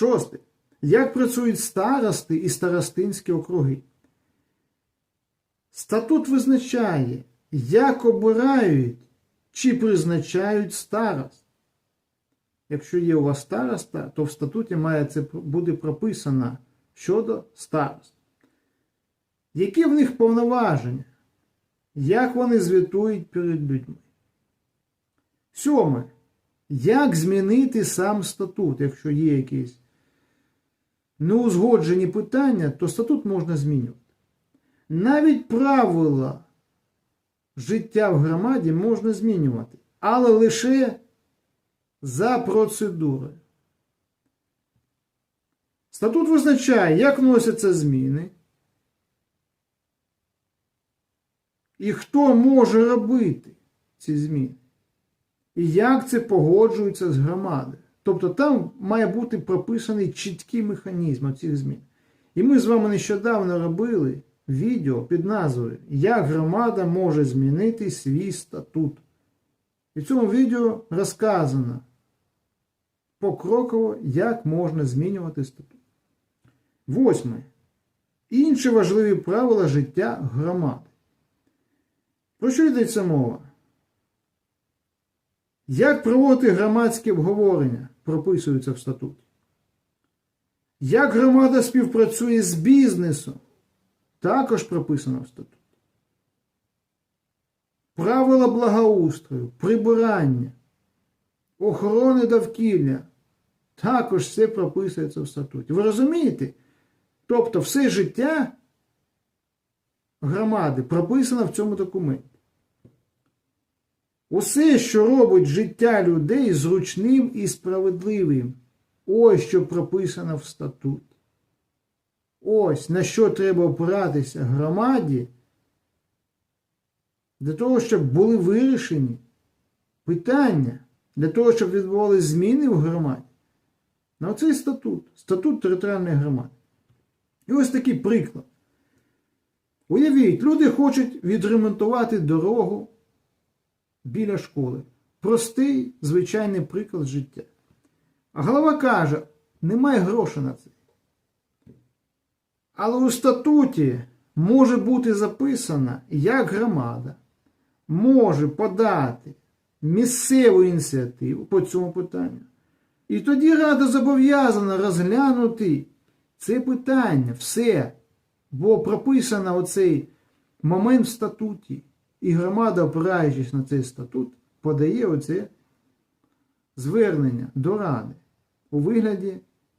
Шосте. Як працюють старости і старостинські округи? Статут визначає, як обирають чи призначають старост. Якщо є у вас староста, то в статуті має це буде прописано щодо старост. Які в них повноваження? Як вони звітують перед людьми? Сьоме. Як змінити сам статут, якщо є якісь неузгоджені питання, то статут можна змінювати. Навіть правила життя в громаді можна змінювати, але лише за процедурою. Статут визначає, як вносяться зміни, і хто може робити ці зміни, і як це погоджується з громадою. Тобто там має бути прописаний чіткий механізм цих змін. І ми з вами нещодавно робили відео під назвою Як громада може змінити свій статут. І в цьому відео розказано покроково, як можна змінювати статут. Восьме. Інші важливі правила життя громади. Про що йдеться мова? Як проводити громадське обговорення, прописується в статуті. Як громада співпрацює з бізнесом, також прописано в статуті. Правила благоустрою, прибирання, охорони довкілля, також все прописується в статуті. Ви розумієте? Тобто все життя громади прописано в цьому документі. Усе, що робить життя людей зручним і справедливим. Ось що прописано в статуті. Ось на що треба опиратися громаді для того, щоб були вирішені питання, для того, щоб відбувалися зміни в громаді. На оцей статут, статут територіальної громади. І ось такий приклад. Уявіть, люди хочуть відремонтувати дорогу біля школи. Простий, звичайний приклад життя. А голова каже, немає грошей на це. Але у статуті може бути записано, як громада може подати місцеву ініціативу по цьому питанню. І тоді рада зобов'язана розглянути це питання, все. Бо прописано оцей момент в статуті. І громада, опираючись на цей статут, подає оце звернення до ради у вигляді